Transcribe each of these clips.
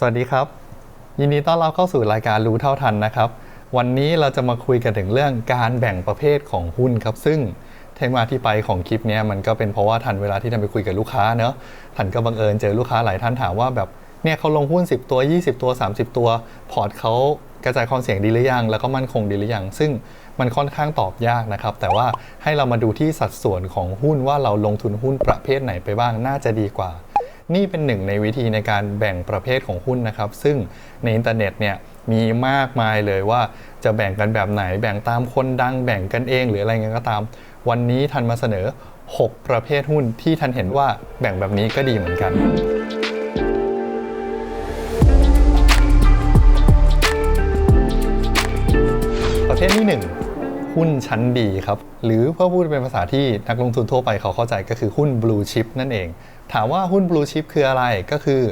สวัสดีครับ ยินดีต้อนรับเข้าสู่รายการรู้เท่าทันนะครับ วันนี้เราจะมาคุยกันถึงเรื่องการแบ่งประเภทของหุ้นครับ ซึ่งเทมาที่ไปของคลิปนี้มันก็เป็นเพราะว่าทันเวลาที่ทันไปคุยกับลูกค้าเนอะทันก็บังเอิญเจอลูกค้าหลายท่านถามว่าแบบเนี่ยเขาลงหุ้น 10 ตัว 20 ตัว 30 ตัว พอร์ตเขากระจายความเสี่ยงดีหรือยัง แล้วก็มั่นคงดีหรือยัง ซึ่งมันค่อนข้างตอบยากนะครับ แต่ว่าให้เรามาดูที่สัดส่วนของหุ้นว่าเราลงทุนหุ้นประเภทไหนไปบ้างน่าจะดีกว่า นี่เป็นหนึ่งในวิธีในการแบ่งประเภทของหุ้นนะครับ ซึ่งในอินเทอร์เน็ตเนี่ยมีมากมายเลยว่าจะแบ่งกันแบบไหน แบ่งตามคนดังแบ่งกันเองหรืออะไรเงี้ยก็ตาม วันนี้ทันมาเสนอ 6 ประเภทหุ้นที่ทันเห็นว่าแบ่งแบบนี้ก็ดีเหมือนกันประเภทที่1 หุ้นชั้นดีครับ หรือเพื่อพูดเป็นภาษาที่นักลงทุนทั่วไปเขาเข้าใจก็คือหุ้น blue chip นั่นเอง ถามว่าหุ้น blue chip คืออะไรก็คือ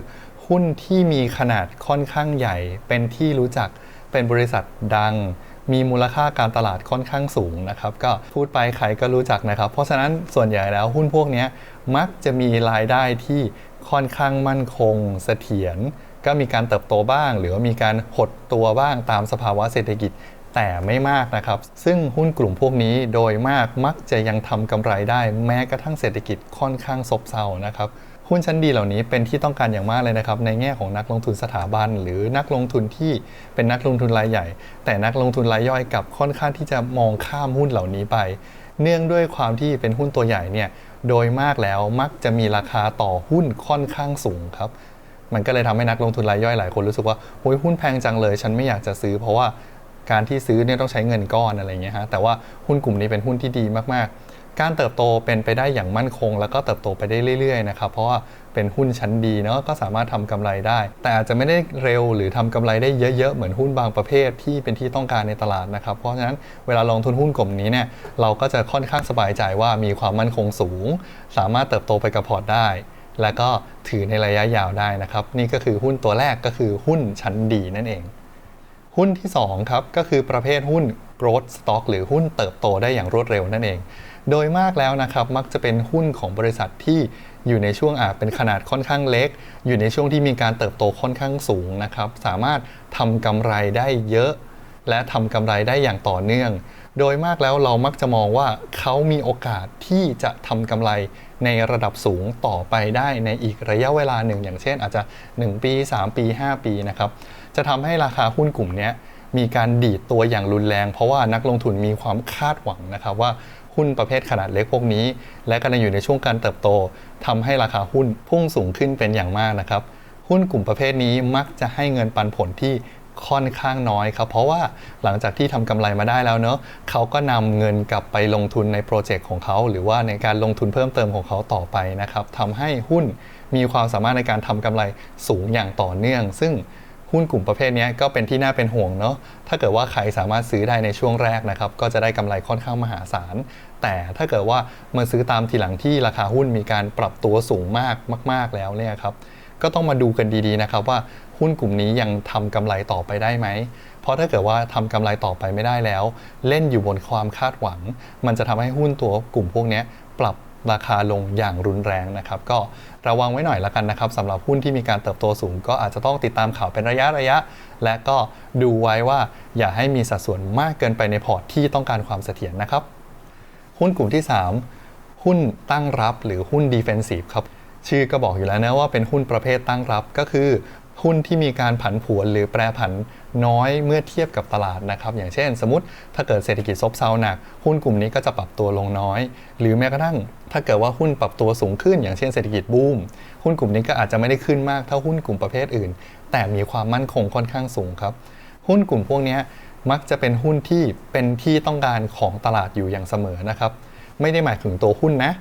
หุ้นที่มีขนาดค่อนข้างใหญ่ เป็นที่รู้จักเป็นบริษัทดัง มีมูลค่าการตลาดค่อนข้างสูงนะครับ ก็พูดไปใครก็รู้จักนะครับ เพราะฉะนั้นส่วนใหญ่แล้วหุ้นพวกนี้มักจะมีรายได้ที่ค่อนข้างมั่นคงเสถียรก็มีการเติบโตบ้าง หรือว่ามีการหดตัวบ้างตามสภาวะเศรษฐกิจ แต่ไม่มากนะครับ ซึ่งหุ้นกลุ่มพวกนี้โดยมากมักจะยังทำกำไรได้ แม้กระทั่งเศรษฐกิจค่อนข้างซบเซานะครับหุ้นชั้นดีเหล่านี้เป็นที่ต้องการอย่างมากเลยนะครับ ในแง่ของนักลงทุนสถาบัน หรือนักลงทุนที่เป็นนักลงทุนรายใหญ่ แต่นักลงทุนรายย่อยกับค่อนข้างที่จะมองข้ามหุ้นเหล่านี้ไป เนื่องด้วยความที่เป็นหุ้นตัวใหญ่เนี่ยโดยมากแล้วมักจะมีราคาต่อหุ้นค่อนข้างสูงครับมันก็เลยทำให้นักลงทุนรายย่อยหลายคนรู้สึกว่าโอ้ยหุ้นแพงจังเลย ฉันไม่อยากจะซื้อเพราะว่า การที่ซื้อเนี่ยต้องใช้เงินก้อนอะไรเงี้ยฮะแต่ว่าหุ้นกลุ่มนี้เป็นหุ้นที่ดีมากๆ การเติบโตเป็นไปได้อย่างมั่นคง แล้วก็เติบโตไปได้เรื่อยๆนะครับเพราะว่าเป็นหุ้นชั้นดีเนาะก็สามารถทำกำไรได้ แต่อาจจะไม่ได้เร็วหรือทำกำไรได้เยอะๆ เหมือนหุ้นบางประเภทที่เป็นที่ต้องการในตลาดนะครับ เพราะฉะนั้นเวลาลงทุนหุ้นกลุ่มนี้เนี่ยเราก็จะค่อนข้างสบายใจว่ามีความมั่นคงสูง สามารถเติบโตไปกับพอร์ตได้ แล้วก็ถือในระยะยาวได้นะครับ นี่ก็คือหุ้นตัวแรกก็คือหุ้นชั้นดีนั่นเอง หุ้นที่ 2 ครับ ก็คือประเภทหุ้น growth stock หรือหุ้นเติบโตได้อย่างรวดเร็วนั่นเอง โดยมากแล้วนะครับมักจะเป็นหุ้นของบริษัทที่อยู่ในช่วงอาจเป็นขนาดค่อนข้างเล็ก อยู่ในช่วงที่มีการเติบโตค่อนข้างสูงนะครับสามารถทำกำไรได้เยอะ และทำกำไรได้อย่างต่อเนื่อง โดยมากแล้วเรามักจะมองว่าเขามีโอกาสที่จะทำกำไรในระดับสูงต่อไปได้ในอีกระยะเวลาหนึ่ง อย่างเช่นอาจจะ 1 ปี 3 ปี 5 ปีนะครับ จะทำให้ราคาหุ้นกลุ่มนี้มีการดีดตัวอย่างรุนแรง เพราะว่านักลงทุนมีความคาดหวังนะครับว่าหุ้นประเภทขนาดเล็กพวกนี้ และกำลังอยู่ในช่วงการเติบโตทำให้ราคาหุ้นพุ่งสูงขึ้นเป็นอย่างมากนะครับ หุ้นกลุ่มประเภทนี้มักจะให้เงินปันผลที่ ค่อนข้างน้อยครับ เพราะว่าหลังจากที่ทำกำไรมาได้แล้วเนอะเขาก็นำเงินกลับไปลงทุนในโปรเจกต์ของเขา หรือว่าในการลงทุนเพิ่มเติมของเขาต่อไปนะครับทำให้หุ้นมีความสามารถในการทำกำไรสูงอย่างต่อเนื่อง ซึ่งหุ้นกลุ่มประเภทนี้ก็เป็นที่น่าเป็นห่วงเนาะถ้าเกิดว่าใครสามารถซื้อได้ในช่วงแรกนะครับ ก็จะได้กำไรค่อนข้างมหาศาล แต่ถ้าเกิดว่ามาซื้อตามทีหลังที่ราคาหุ้นมีการปรับตัวสูงมากมาก ๆแล้วเนี่ยครับ ก็ต้องมาดูกันดีๆนะครับว่าหุ้นกลุ่มนี้ยังทำกำไรต่อไปได้ไหม เพราะถ้าเกิดว่าทำกำไรต่อไปไม่ได้แล้ว เล่นอยู่บนความคาดหวัง มันจะทำให้หุ้นตัวกลุ่มพวกนี้ปรับราคาลงอย่างรุนแรงนะครับ ก็ระวังไว้หน่อยละกันนะครับสำหรับหุ้นที่มีการเติบโตสูง ก็อาจจะต้องติดตามข่าวเป็นระยะระยะ และก็ดูไว้ว่าอย่าให้มีสัดส่วนมากเกินไปในพอร์ตที่ต้องการความเสถียรนะครับ หุ้นกลุ่มที่ 3 หุ้นตั้งรับหรือหุ้น defensive ครับ ชื่อก็บอกอยู่แล้วนะว่าเป็นหุ้นประเภทตั้งรับ ก็คือหุ้นที่มีการผันผวนหรือแปรผันน้อยเมื่อเทียบกับตลาดนะครับ อย่างเช่น สมมติถ้าเกิดเศรษฐกิจซบเซาหนัก หุ้นกลุ่มนี้ก็จะปรับตัวลงน้อย หรือแม้กระทั่งถ้าเกิดว่าหุ้นปรับตัวสูงขึ้น อย่างเช่นเศรษฐกิจบูมหุ้นกลุ่มนี้ก็อาจจะไม่ได้ขึ้นมากเท่าหุ้นกลุ่มประเภทอื่น แต่มีความมั่นคงค่อนข้างสูงครับ หุ้นกลุ่มพวกนี้มักจะเป็นหุ้นที่เป็นที่ต้องการของตลาดอยู่อย่างเสมอนะครับ ไม่ได้หมายถึงตัวหุ้นนะ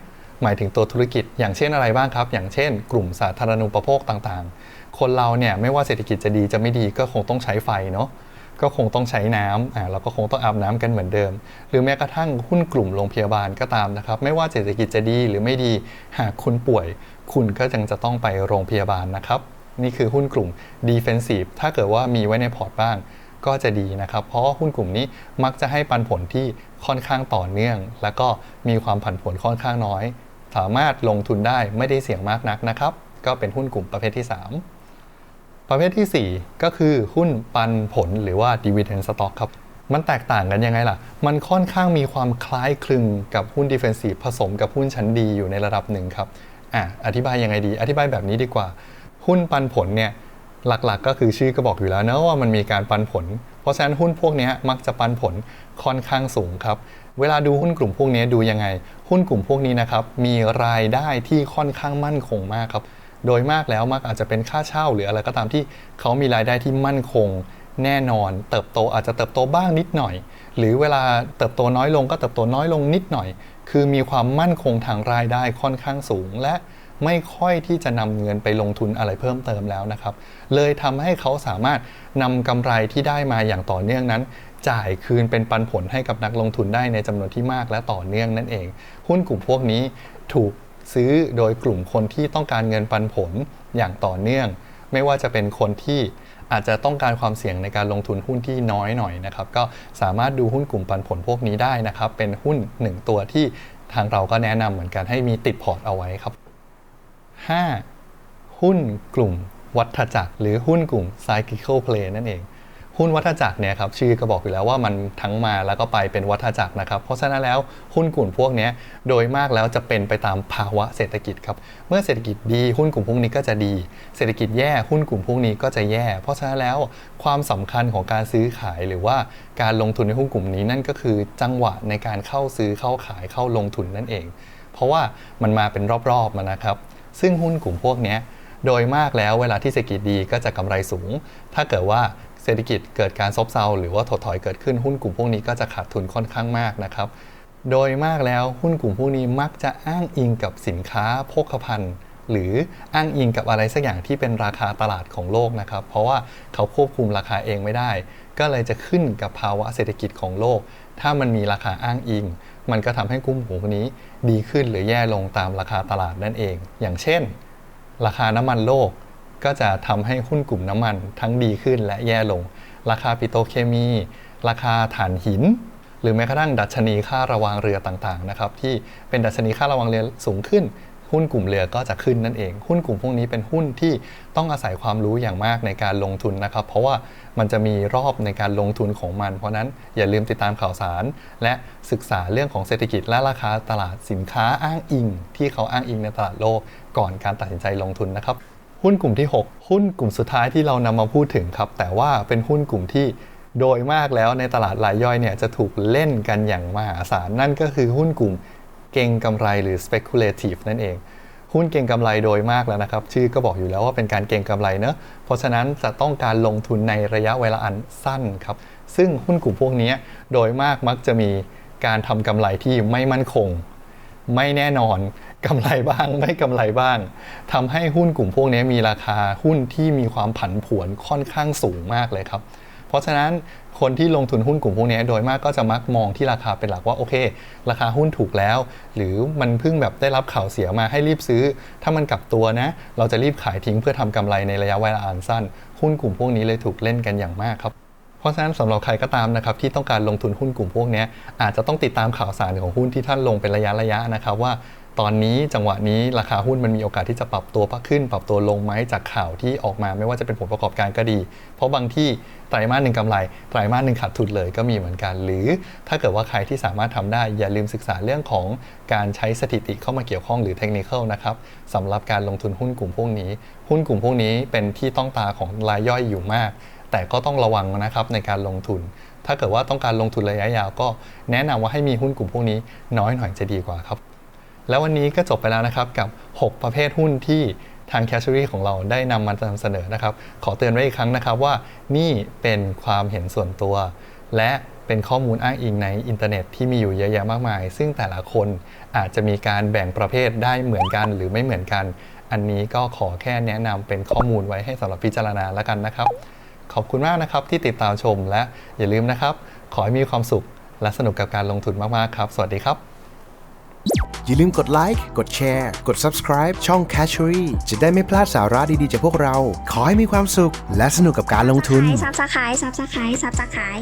หมายถึงตัวธุรกิจ อย่างเช่นอะไรบ้างครับ อย่างเช่น กลุ่มสาธารณูปโภคต่างๆ คนเราเนี่ยไม่ว่าเศรษฐกิจจะดีจะไม่ดีก็คงต้องใช้ไฟเนาะก็คงต้องใช้น้ำอ่าเราก็คงต้องอาบน้ำกันเหมือนเดิม หรือแม้กระทั่งหุ้นกลุ่มโรงพยาบาลก็ตามนะครับ ไม่ว่าเศรษฐกิจจะดีหรือไม่ดีหากคุณป่วย คุณก็ยังจะต้องไปโรงพยาบาลนะครับ นี่คือหุ้นกลุ่ม defensive ถ้าเกิดว่ามีไว้ในพอร์ตบ้างก็จะดีนะครับ เพราะว่าหุ้นกลุ่มนี้มักจะให้ปันผลที่ค่อนข้างต่อเนื่อง แล้วก็มีความผันผวนค่อนข้างน้อย สามารถลงทุนได้ไม่ได้เสี่ยงมากนักนะครับ ก็เป็นหุ้นกลุ่มประเภทที่ 3 ประเภทที่ 4 ก็คือหุ้นปันผลหรือว่า dividend stock ครับ มันแตกต่างกันยังไงล่ะ มันค่อนข้างมีความคล้ายคลึงกับหุ้น defensive ผสมกับหุ้นชั้นดีอยู่ในระดับหนึ่งครับอะอธิบายยังไงดี อธิบายแบบนี้ดีกว่า หุ้นปันผลเนี่ยหลักๆ ก็คือชื่อก็บอกอยู่แล้วนะว่ามันมีการปันผล เพราะฉะนั้นหุ้นพวกนี้มักจะปันผลค่อนข้างสูงครับ เวลาดูหุ้นกลุ่มพวกนี้ดูยังไง หุ้นกลุ่มพวกนี้นะครับมีรายได้ที่ค่อนข้างมั่นคงมากครับโดยมากแล้วมักอาจจะเป็นค่าเช่าหรืออะไรก็ตามที่เขามีรายได้ที่มั่นคงแน่นอน เติบโตอาจจะเติบโตบ้างนิดหน่อย หรือเวลาเติบโตน้อยลงก็เติบโตน้อยลงนิดหน่อย คือมีความมั่นคงทางรายได้ค่อนข้างสูง และไม่ค่อยที่จะนำเงินไปลงทุนอะไรเพิ่มเติมแล้วนะครับ เลยทำให้เขาสามารถนำกำไรที่ได้มาอย่างต่อเนื่องนั้น จ่ายคืนเป็นปันผลให้กับนักลงทุนได้ในจำนวนที่มากและต่อเนื่องนั่นเอง หุ้นกลุ่มพวกนี้ถูกซื้อโดยกลุ่มคนที่ต้องการเงินปันผลอย่างต่อเนื่อง ไม่ว่าจะเป็นคนที่อาจจะต้องการความเสี่ยงในการลงทุนหุ้นที่น้อยหน่อยนะครับ ก็สามารถดูหุ้นกลุ่มปันผลพวกนี้ได้นะครับ เป็นหุ้น 1 ตัวที่ทางเราก็แนะนำเหมือนกันให้มีติดพอร์ตเอาไว้ครับ 5. หุ้นกลุ่มวัฏจักรหรือหุ้นกลุ่ม cyclical play นั่นเอง หุ้นวัฏจักรเนี่ยครับชื่อก็บอกอยู่แล้วว่ามันทั้งมาแล้วก็ไปเป็นวัฏจักรนะครับ เพราะฉะนั้นแล้วหุ้นกลุ่มพวกนี้โดยมากแล้วจะเป็นไปตามภาวะเศรษฐกิจครับเมื่อเศรษฐกิจดีหุ้นกลุ่มพวกนี้ก็จะดี เศรษฐกิจแย่หุ้นกลุ่มพวกนี้ก็จะแย่ เพราะฉะนั้นแล้วความสำคัญของการซื้อขายหรือว่าการลงทุนในหุ้นกลุ่มนี้นั่นก็คือจังหวะในการเข้าซื้อเข้าขายเข้าลงทุนนั่นเอง เพราะว่ามันมาเป็นรอบๆมานะครับ ซึ่งหุ้นกลุ่มพวกนี้โดยมากแล้วเวลาที่เศรษฐกิจดีก็จะกำไรสูง ถ้าเกิดว่า เศรษฐกิจเกิดการซบเซาหรือว่าถดถอยเกิดขึ้นหุ้นกลุ่มพวกนี้ก็จะขาดทุนค่อนข้างมากนะครับ โดยมากแล้วหุ้นกลุ่มพวกนี้มักจะอ้างอิงกับสินค้าโภคภัณฑ์ หรืออ้างอิงกับอะไรสักอย่างที่เป็นราคาตลาดของโลกนะครับ เพราะว่าเขาควบคุมราคาเองไม่ได้ ก็เลยจะขึ้นกับภาวะเศรษฐกิจของโลก ถ้ามันมีราคาอ้างอิง มันก็ทำให้กลุ่มพวกนี้ดีขึ้นหรือแย่ลงตามราคาตลาดนั่นเอง อย่างเช่น ราคาน้ำมันโลก ก็จะทำให้หุ้นกลุ่มน้ำมันทั้งดีขึ้นและแย่ลง ราคาปิโตเคมี ราคาถ่านหิน หรือแม้กระทั่งดัชนีค่าระวางเรือต่างๆนะครับที่เป็นดัชนีค่าระวางเรือสูงขึ้น หุ้นกลุ่มเรือก็จะขึ้นนั่นเอง หุ้นกลุ่มพวกนี้เป็นหุ้นที่ต้องอาศัยความรู้อย่างมากในการลงทุนนะครับ เพราะว่ามันจะมีรอบในการลงทุนของมัน เพราะนั้นอย่าลืมติดตามข่าวสาร และศึกษาเรื่องของเศรษฐกิจและราคาตลาดสินค้าอ้างอิง ที่เขาอ้างอิงในตลาดโลกก่อนการตัดสินใจลงทุนนะครับ หุ้นกลุ่มที่ 6 หุ้นกลุ่มสุดท้ายที่เรานำมาพูดถึงครับ แต่ว่าเป็นหุ้นกลุ่มที่โดยมากแล้วในตลาดรายย่อยเนี่ยจะถูกเล่นกันอย่างมหาศาลนั่นก็คือหุ้นกลุ่มเก่งกำไรหรือ speculative นั่นเอง หุ้นเก่งกำไรโดยมากแล้วนะครับ ชื่อก็บอกอยู่แล้วว่าเป็นการเก่งกำไรเนอะเพราะฉะนั้นจะต้องการลงทุนในระยะเวลาอันสั้นครับ ซึ่งหุ้นกลุ่มพวกนี้โดยมากมักจะมีการทำกำไรที่ไม่มั่นคง ไม่แน่นอน กำไรบ้างไม่กำไรบ้างทำให้หุ้นกลุ่มพวกนี้มีราคาหุ้นที่มีความผันผวนค่อนข้างสูงมากเลยครับ เพราะฉะนั้นคนที่ลงทุนหุ้นกลุ่มพวกนี้โดยมากก็จะมักมองที่ราคาเป็นหลักว่าโอเค ราคาหุ้นถูกแล้ว หรือมันเพิ่งแบบได้รับข่าวเสียมาให้รีบซื้อ ถ้ามันกลับตัวนะ เราจะรีบขายทิ้งเพื่อทำกำไรในระยะเวลาอันสั้น หุ้นกลุ่มพวกนี้เลยถูกเล่นกันอย่างมากครับเพราะฉะนั้นสำหรับใครก็ตามนะครับที่ต้องการลงทุนหุ้นกลุ่มพวกนี้อาจจะต้องติดตามข่าวสารของหุ้นที่ท่านลงเป็นระยะระยะนะครับว่า ตอนนี้จังหวะนี้ราคาหุ้นมันมีโอกาสที่จะปรับตัวขึ้น ปรับตัวลงไหมจากข่าวที่ออกมาไม่ว่าจะเป็นผลประกอบการก็ดี เพราะบางที่ไตรมาสหนึ่งกำไร ไตรมาสหนึ่งขาดทุนเลยก็มีเหมือนกัน หรือถ้าเกิดว่าใครที่สามารถทำได้อย่าลืมศึกษาเรื่องของการใช้สถิติเข้ามาเกี่ยวข้องหรือเทคนิคนะครับสำหรับการลงทุนหุ้นกลุ่มพวกนี้ หุ้นกลุ่มพวกนี้เป็นที่ต้องตาของรายย่อยอยู่มาก แต่ก็ต้องระวังนะครับในการลงทุนถ้าเกิดว่าต้องการลงทุนระยะยาวก็แนะนำว่าให้มีหุ้นกลุ่มพวกนี้น้อยหน่อยจะดีกว่าครับ แล้ววันนี้ก็จบไปแล้วนะครับกับ 6 ประเภทหุ้นที่ทาง c a s h รีของเราได้นำมานำเสนอนะครับ ขอเตือนไว้อีกครั้งนะครับว่านี่เป็นความเห็นส่วนตัว และเป็นข้อมูลอ้างอิงในอินเทอร์เน็ตที่มีอยู่เยอะแยะมากมาย ซึ่งแต่ละคนอาจจะมีการแบ่งประเภทได้เหมือนกันหรือไม่เหมือนกัน อันนี้ก็ขอแค่แนะนำเป็นข้อมูลไว้ให้สำหรับพิจารณาแล้วกันนะครับ ขอบคุณมากนะครับที่ติดตามชมและอย่าลืมนะครับ ขอให้มีความสุขและสนุกกับการลงทุนมากๆครับ สวัสดีครับ อย่าลืมกดไลค์กดแชร์ กด subscribe ช่อง Catchery จะได้ไม่พลาดสาระดีๆจากพวกเรา ขอให้มีความสุข และสนุกกับการลงทุน ซับสไครต์ซับสไครต์ซับสไครต์